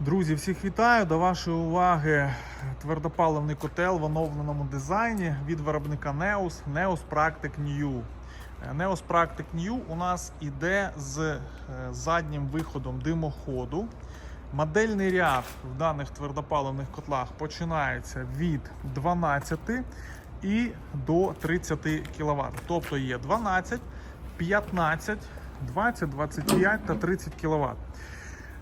Друзі, всіх вітаю! До вашої уваги твердопаливний котел в оновленому дизайні від виробника Neos Neos Practic New. Е, Neos Practic New у нас іде з е, заднім виходом димоходу. Модельний ряд в даних твердопаливних котлах починається від 12 і до 30 кВт. Тобто є 12, 15, 20, 25 та 30 кВт.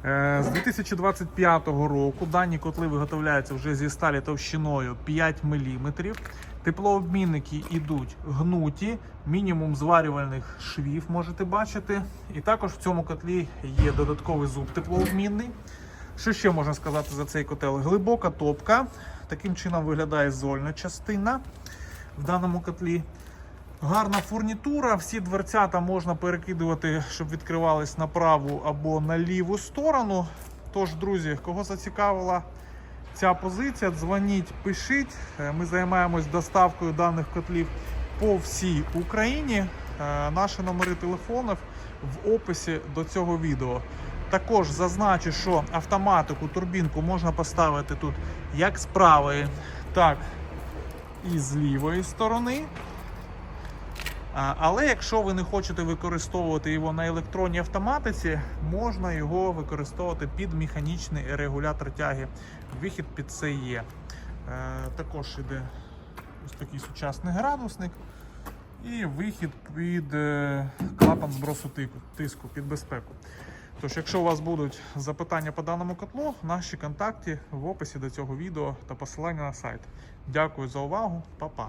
Е, З 2025 року дані котли виготовляються вже зі сталі товщиною 5 мм. Теплообмінники йдуть гнуті, мінімум зварювальних швів можете бачити. І також в цьому котлі є додатковий зуб теплообмінний. Що ще можна сказати за цей котел? Глибока топка. Таким чином виглядає зольна частина в даному котлі. Гарна фурнітура, всі дверцята можна перекидувати, щоб відкривались на праву або на ліву сторону. Тож, друзі, кого зацікавила ця позиція, дзвоніть, пишіть. Е, Ми займаємось доставкою даних котлів по всій Україні. Е, Наші номери телефонів в описі до цього відео. Також зазначу, що автоматику, турбінку можна поставити тут як з правої, так і з лівої сторони. Але якщо ви не хочете використовувати його на електронній автоматиці, можна його використовувати під механічний регулятор тяги. Вихід під це є. Е, також іде ось такий сучасний градусник і вихід під е, клапан збросу тиску під безпеку. Тож, якщо у вас будуть запитання по даному котлу, наші контакти в описі до цього відео та посилання на сайт. Дякую за увагу, Па-па!